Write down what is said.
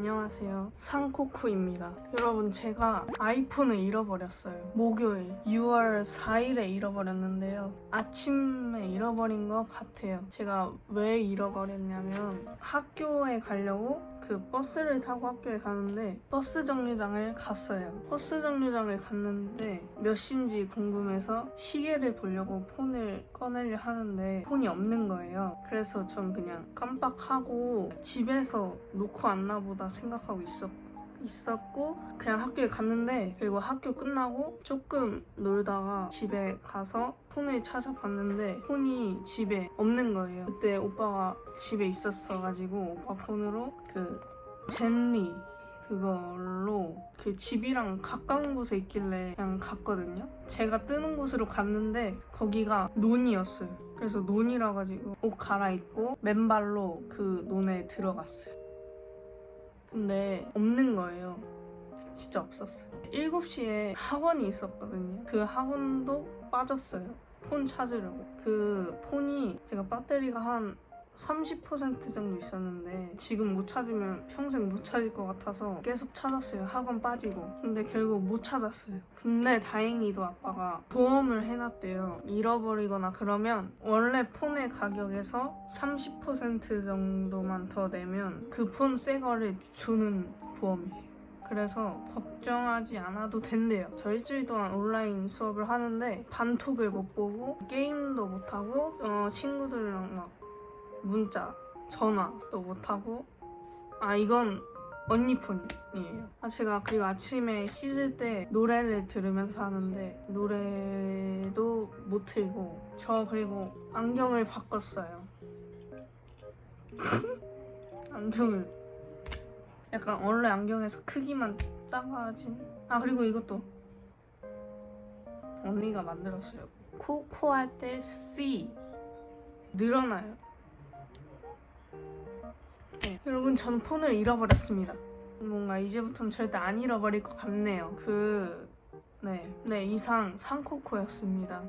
안녕하세요. 상코쿠입니다. 여러분, 제가 아이폰을 잃어버렸어요. 목요일 6월 4일에 잃어버렸는데요. 아침에 잃어버린 것 같아요. 제가 왜 잃어버렸냐면 학교에 가려고 그 버스를 타고 학교에 가는데 버스 정류장을 갔어요. 버스 정류장을 갔는데 몇 시인지 궁금해서 시계를 보려고 폰을 꺼내려 하는데 폰이 없는 거예요. 그래서 전 그냥 깜빡하고 집에서 놓고 왔나 보다 생각하고 있었 있었고 그냥 학교에 갔는데 그리고 학교 끝나고 조금 놀다가 집에 가서 폰을 찾아봤는데 폰이 집에 없는 거예요. 그때 오빠가 집에 있었어가지고 오빠 폰으로 그 젠리 그걸로 그 집이랑 가까운 곳에 있길래 그냥 갔거든요. 제가 뜨는 곳으로 갔는데 거기가 논이었어요. 그래서 논이라 가지고 옷 갈아입고 맨발로 그 논에 들어갔어요. 근데 없는 거예요. 진짜 없었어요. 7시에 학원이 있었거든요. 그 학원도 빠졌어요. 폰 찾으려고. 그 폰이 제가 배터리가 한 30% 정도 있었는데 지금 못 찾으면 평생 못 찾을 것 같아서 계속 찾았어요. 학원 빠지고. 근데 결국 못 찾았어요. 근데 다행히도 아빠가 보험을 해놨대요. 잃어버리거나 그러면 원래 폰의 가격에서 30% 정도만 더 내면 그 폰 새 거를 주는 보험이에요. 그래서 걱정하지 않아도 된대요. 저 일주일 동안 온라인 수업을 하는데 반톡을 못 보고 게임도 못 하고 어, 친구들이랑 막 문자, 전화도 못 하고. 아 이건 언니 폰이에요. 아 제가 그리고 아침에 씻을 때 노래를 들으면서 하는데 노래도 못 틀고 저 그리고 안경을 바꿨어요. 안경을. 약간 원래 안경에서 크기만 작아진. 아 그리고 이것도 언니가 만들었어요. 코코 할 때 C. 늘어나요 네. 여러분 전 폰을 잃어버렸습니다. 뭔가 이제부터는 절대 안 잃어버릴 것 같네요. 그 네, 네 이상 상코코였습니다